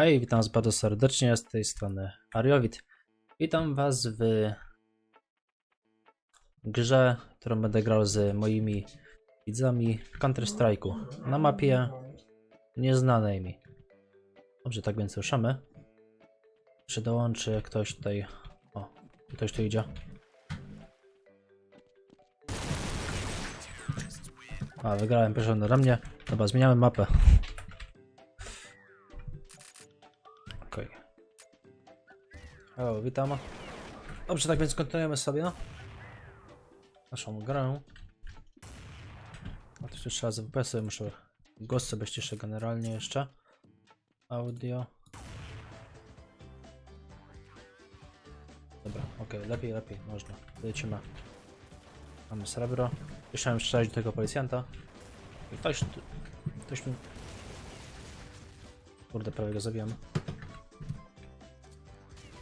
Hej, witam was bardzo serdecznie z tej strony Ariowit. Witam was w grze, którą będę grał z moimi widzami w Counter Strike'u na mapie nieznanej mi. Dobrze, tak więc ruszamy. Czy dołączy ktoś tutaj? O, ktoś tu idzie. A, wygrałem pierwszy na mnie. Dobra, zmieniamy mapę. Witam. Dobrze, tak więc kontynuujemy sobie naszą grę. A to jeszcze trzeba z FPS-y, muszę głos sobie ściszę generalnie jeszcze. Audio. Dobra, okej, lepiej, lepiej, można. Lecimy. Mamy srebro. Chciałem strzelać do tego policjanta. I ktoś. Ktoś mi... Kurde, prawie go zabijam.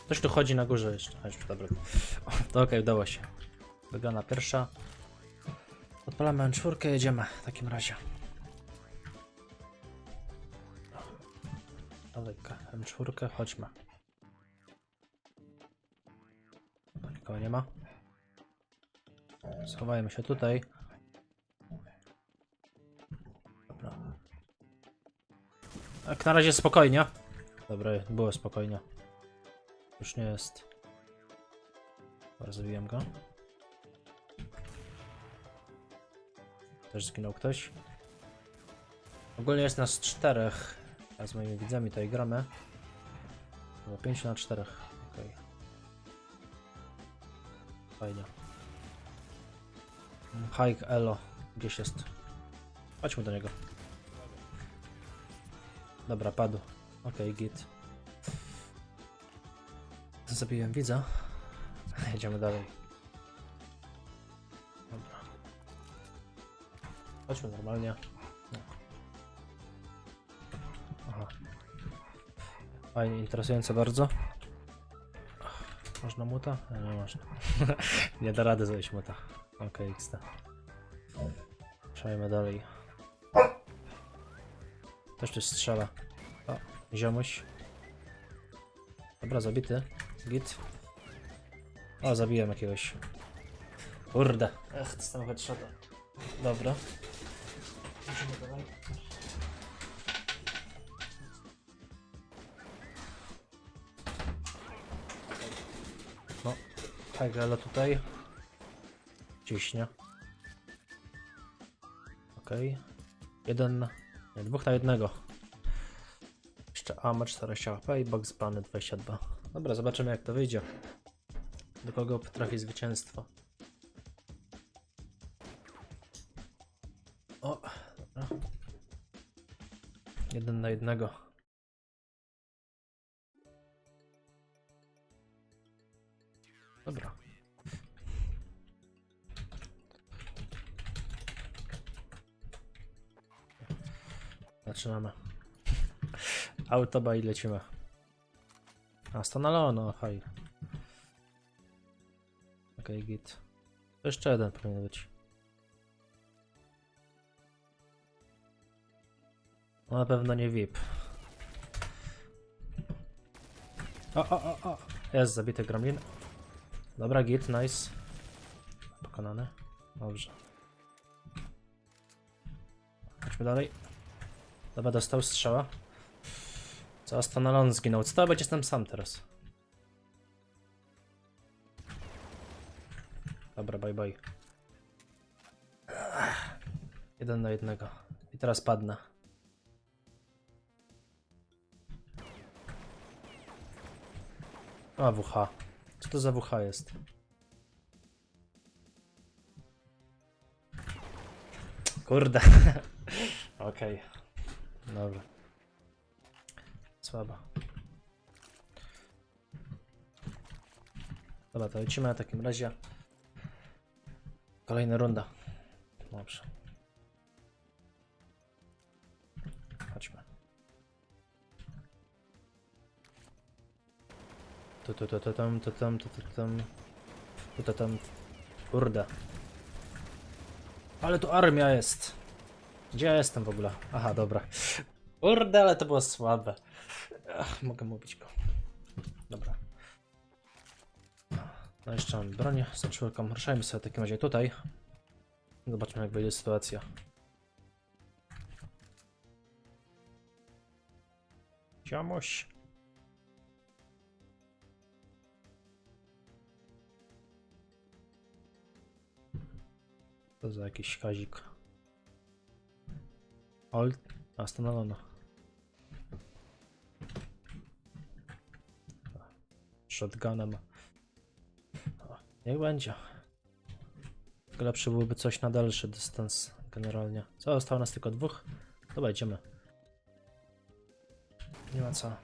Ktoś tu chodzi na górze jeszcze. A, dobra. O, to okej, udało się. Wygrana pierwsza. Odpalamy M4, jedziemy w takim razie. Daleka, M4, chodźmy. Nikogo nie ma. Schowajmy się tutaj. Dobra. Tak, na razie spokojnie. Dobra, było spokojnie. Już nie jest. Dobra, zabiłem go. Też zginął ktoś. Ogólnie jest nas czterech. A z moimi widzami tutaj gramy. Chyba 5 na 4. Okej. Fajnie. Hike Elo. Gdzieś jest. Chodźmy do niego. Dobra, padł. Okej, git. Zabiłem widza. Jedziemy dalej. Dobra. Chodźmy normalnie. No. Aha. Fajnie, interesujące bardzo. Można muta? Nie, nie można. nie da rady zejść muta. Okej, okay, XT. Przejmy dalej. Też tu strzela. O, ziomuś. Dobra, zabity. Git. O, zabiłem jakiegoś. Kurde. Ech, dostałem headshota. Dobra. No, Hegela tutaj. Ciśnie. Okej. Jeden, nie, dwóch na jednego. Jeszcze AMA 40 HP i box bany 22. Dobra, zobaczymy jak to wyjdzie. Do kogo potrafi zwycięstwo. O, dobra. Jeden na jednego. Dobra. Zaczynamy. Autoba i lecimy. A, Stanalono, haj. Okej, git. To jeszcze jeden powinien być. No na pewno nie VIP. O, o, o, o! Jest zabity gremlin. Dobra, git, nice. Pokonany. Dobrze. Chodźmy dalej. Dobra, dostał strzała. Co Astanalon zginął. Co to będzie tam sam teraz? Dobra, bye bye. Jeden na jednego. I teraz padnę. A, WH. Co to za WH jest? Kurde. Okej. Dobra. Słaba. Dobra, to lecimy w takim razie. Kolejna runda. Dobrze. Chodźmy. Tu, tu, tu, tu, tam, tu, tam, tu, tu, tam. Tu, tu, tam. Kurde. Ale tu armia jest. Gdzie ja jestem w ogóle? Aha, dobra. Kurde, ale to było słabe. Ach, mogę mówić go. Dobra. No jeszcze mam broń z czwórką. Ruszajmy sobie w takim razie tutaj. Zobaczmy jak będzie sytuacja. Ziomuś. To za jakiś kazik. Old. A. Shotgunem. O, niech będzie. Tylko Lepsze byłoby coś na dalszy dystans generalnie. Co, zostało nas tylko dwóch? Dobra, idziemy. Nie ma co.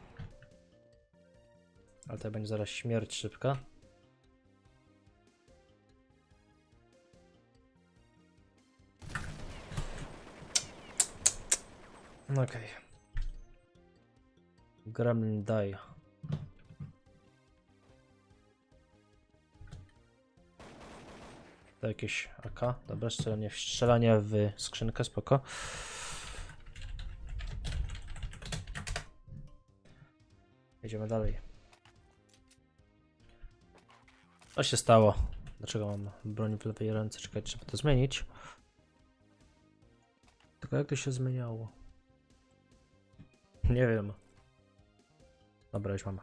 Ale to będzie zaraz śmierć szybka. No Okej. Gremlin die. To jakieś AK. Dobra, strzelanie, strzelanie w skrzynkę, spoko. Jedziemy dalej. Co się stało? Dlaczego mam broń w lewej ręce? Czekaj, trzeba to zmienić. Tylko jak to się zmieniało? Nie wiem. Dobra, już mam.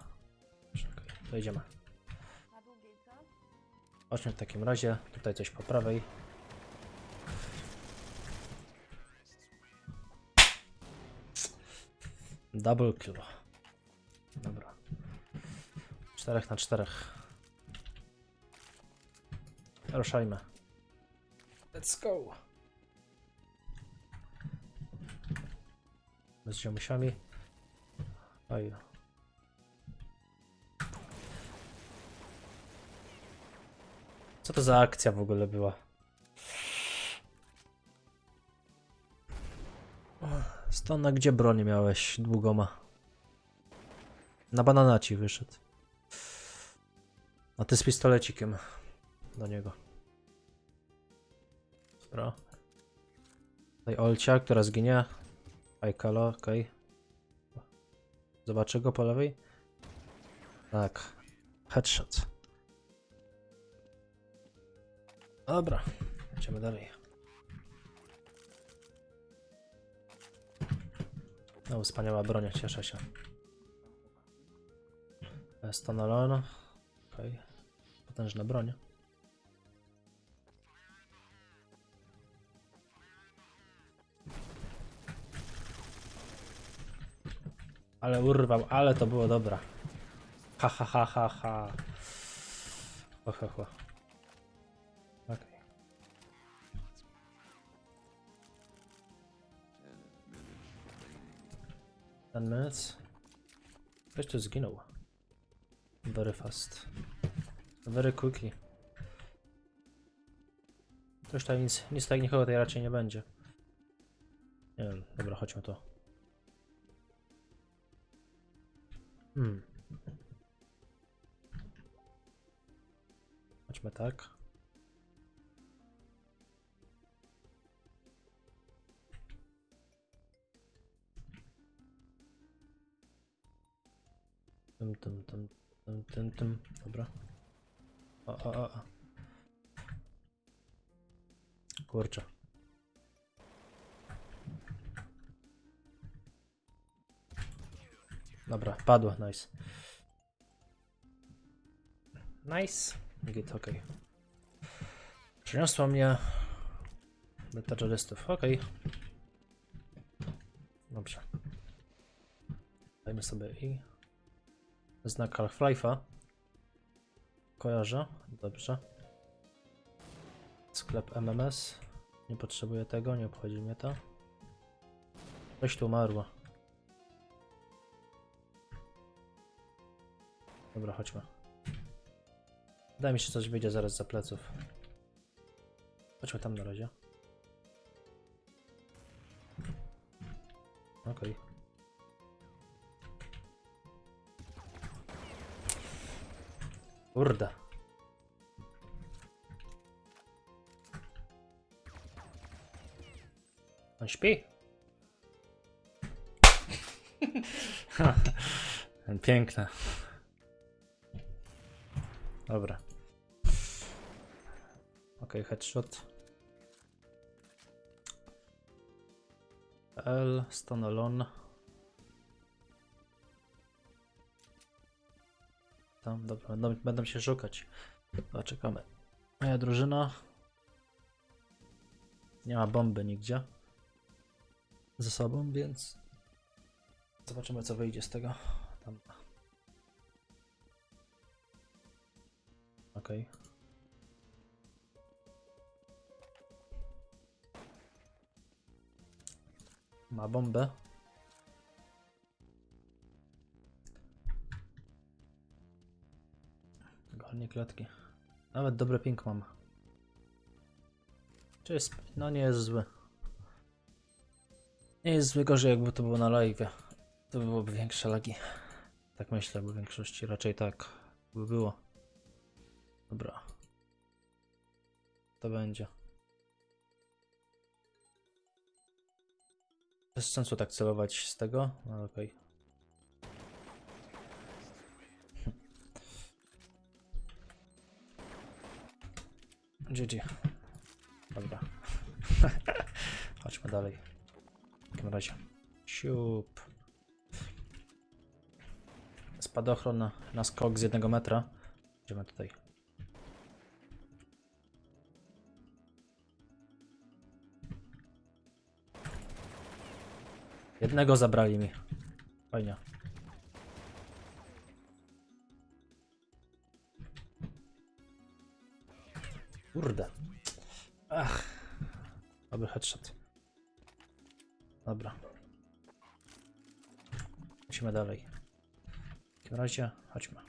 Czekaj, to idziemy. Chodźmy w takim razie. Tutaj coś po prawej. Double kill. Dobra. Czterech na czterech. Ruszajmy. Let's go. Z ziomusiami. Oj. Co to za akcja w ogóle była? Stona, gdzie broń miałeś długoma? Na banana ci wyszedł. A ty z pistolecikiem do niego. Dobra. Tutaj Olcia, która zginie. Ajkalo, okej. Zobaczę go po lewej. Tak. Headshot. Dobra, idziemy dalej. No, wspaniała broń, cieszę się. Stonolon. Okej. Potężna broń. Ale urwał, ale to było dobra. Ha ha ha ha ha. Och, och, och. Ten minutes. Ktoś tu zginął. Very fast. Very quickly. Ktoś tutaj nic, nic tak nikogo tutaj raczej nie będzie. Nie wiem, dobra, chodźmy tu. Hmm. Chodźmy tak. Tym, tym, tym, tym, tym, tym. Dobra. O, o, o. o. Kurczę. Dobra, padło, nice. Nice. Git, okej. Przyniosła mnie do terrorystów, okej. Dobrze. Dajmy sobie i znak Half-Life'a. Kojarzę, dobrze. Sklep MMS. Nie potrzebuję tego, nie obchodzi mnie to. Coś tu umarło. Dobra, chodźmy. Wydaje mi się, coś wyjdzie zaraz za pleców. Chodźmy tam na razie. Okej. Kurde. On śpi? Piękne. Dobra. Ok, headshot. L, standalone. Tam, dobra, będą, będą się szukać. Dobra, czekamy. Moja drużyna. Nie ma bomby nigdzie. Ze sobą, więc zobaczymy co wyjdzie z tego. Tam. Okej. Ma bombę. Golnie klatki. Nawet dobry ping mam. Czy jest... No nie jest zły. Nie jest zły gorzej jakby to było na live. To byłoby większe lagi. Tak myślę, bo w większości raczej tak by było. Dobra. To będzie. Bez sensu tak celować z tego. No okej. GG. Dobra. Chodźmy dalej. W takim razie. Siup. Spadochron na, na skok z jednego metra. Idziemy tutaj. Jednego zabrali mi. Fajnie. Kurde. Ach. Dobry headshot. Dobra. Musimy dalej. W takim razie chodźmy.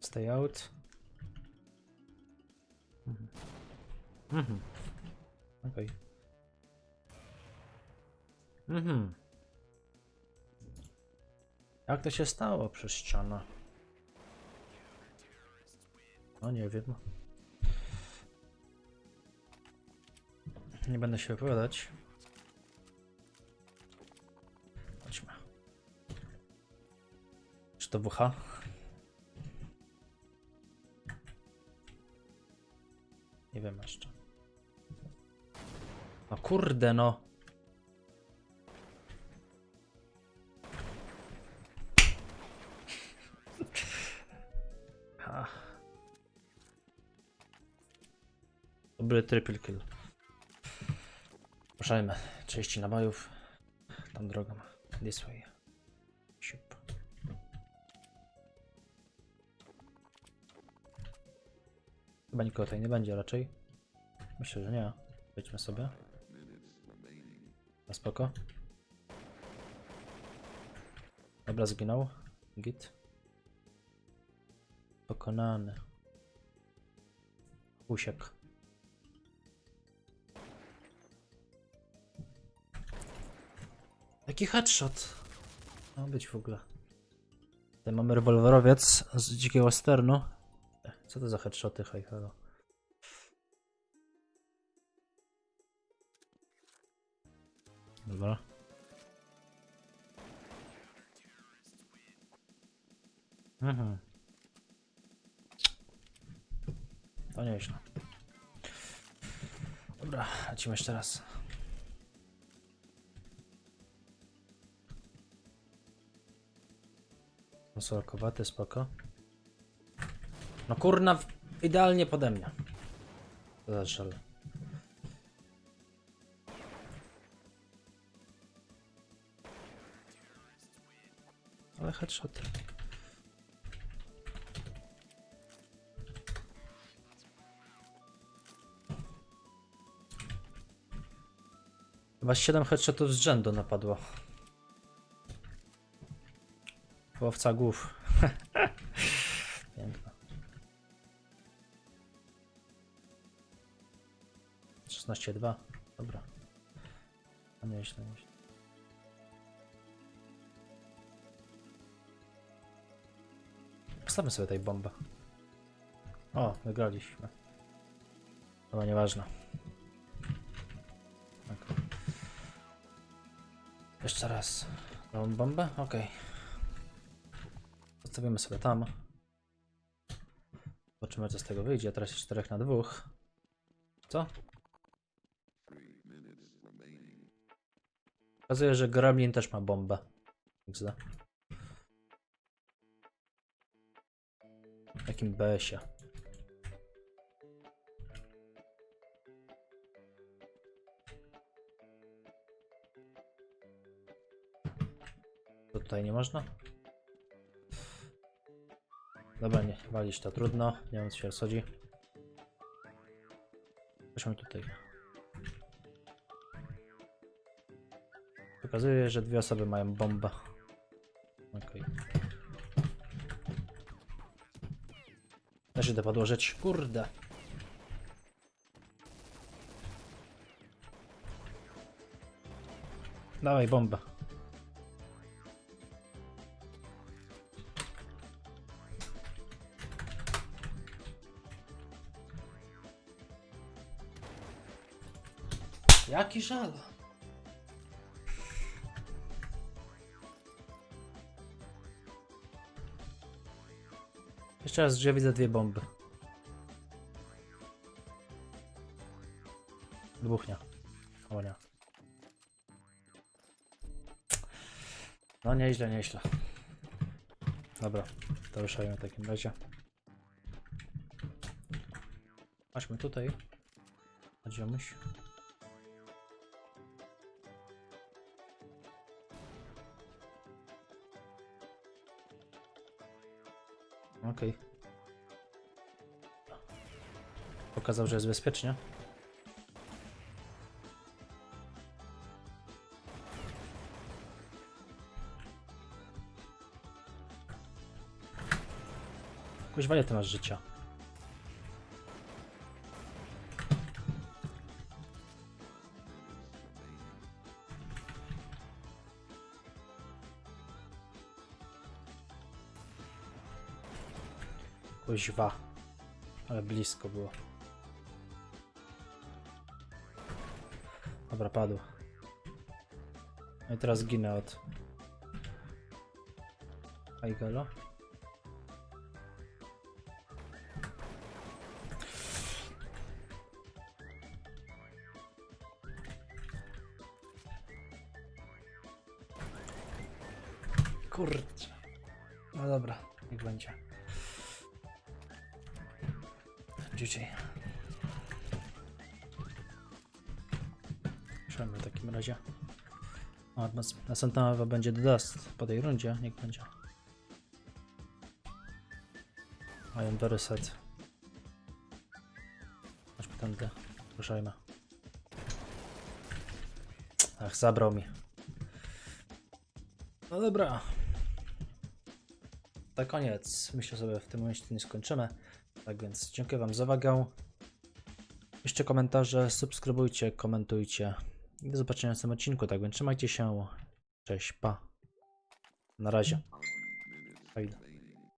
Stay out. Mhm. Mhm. Okej. Mhm. Jak to się stało przez ścianę? No nie wiem. Nie będę się wypowiadać. Chodźmy. Czy to bucha? Nie wiem jeszcze. No kurde no. Dobry triple kill. Ruszajmy. 30 nabojów. Tam drogą. This way. Siup. Chyba nikogo tutaj nie będzie raczej. Myślę, że nie. Wejdźmy sobie. Na spoko. Dobra, zginął. Git. Pokonany. Usiek. Jaki headshot? Ma być w ogóle. Tutaj mamy rewolwerowiec z dzikiego sternu. E, Co to za headshoty? Hej, halo. Dobra. Mhm. To nieźle. Dobra, lecimy jeszcze raz. Konsolkowaty, spoko. No kurna, idealnie pode mnie. Co za żal. Ale headshot. Chyba 7 headshotów z rzędu napadło. Łowca głów. Piękno. 16-2. Dobra. Nieźle, nieźle. Postawmy sobie tej bombę. O, wygraliśmy. Chyba nieważne. Tak. Jeszcze raz. Tą bombę? Okej. Zostawimy sobie tam. Zobaczymy co z tego wyjdzie. Teraz jest 4 na 2. Co? Okazuje, że Gremlin też ma bombę. XD. Jakim BS-ie? To tutaj nie można? Dobra, nie, walić to trudno. Nie wiem co się rozchodzi. Chodźmy tutaj. Pokazuje, że dwie osoby mają bombę. Okej. Też idę podłożyć. Kurde. Dawaj bombę. Jaki żal. Jeszcze raz, gdzie widzę dwie bomby. Wybuchnia. O nie. No nieźle, nieźle. Dobra, to ruszajmy w takim razie. Chodźmy tutaj. Chodźmy. Okej. Pokazał, że jest bezpiecznie. Kuźwa, ile ty masz życia? Kuźwa. Ale blisko było. Dobra, padł. No i teraz ginę od... Aigelo. Następna mewa będzie The Dust po tej rundzie, niech będzie. I am very sad. Chodźmy tędy, ruszajmy. Ach, zabrał mi. No dobra. To koniec. Myślę sobie w tym momencie nie skończymy. Tak więc dziękuję Wam za uwagę. Piszcie komentarze, subskrybujcie, komentujcie. Do zobaczenia w następnym odcinku. Tak więc trzymajcie się. Cześć, pa. Na razie. Fajnie.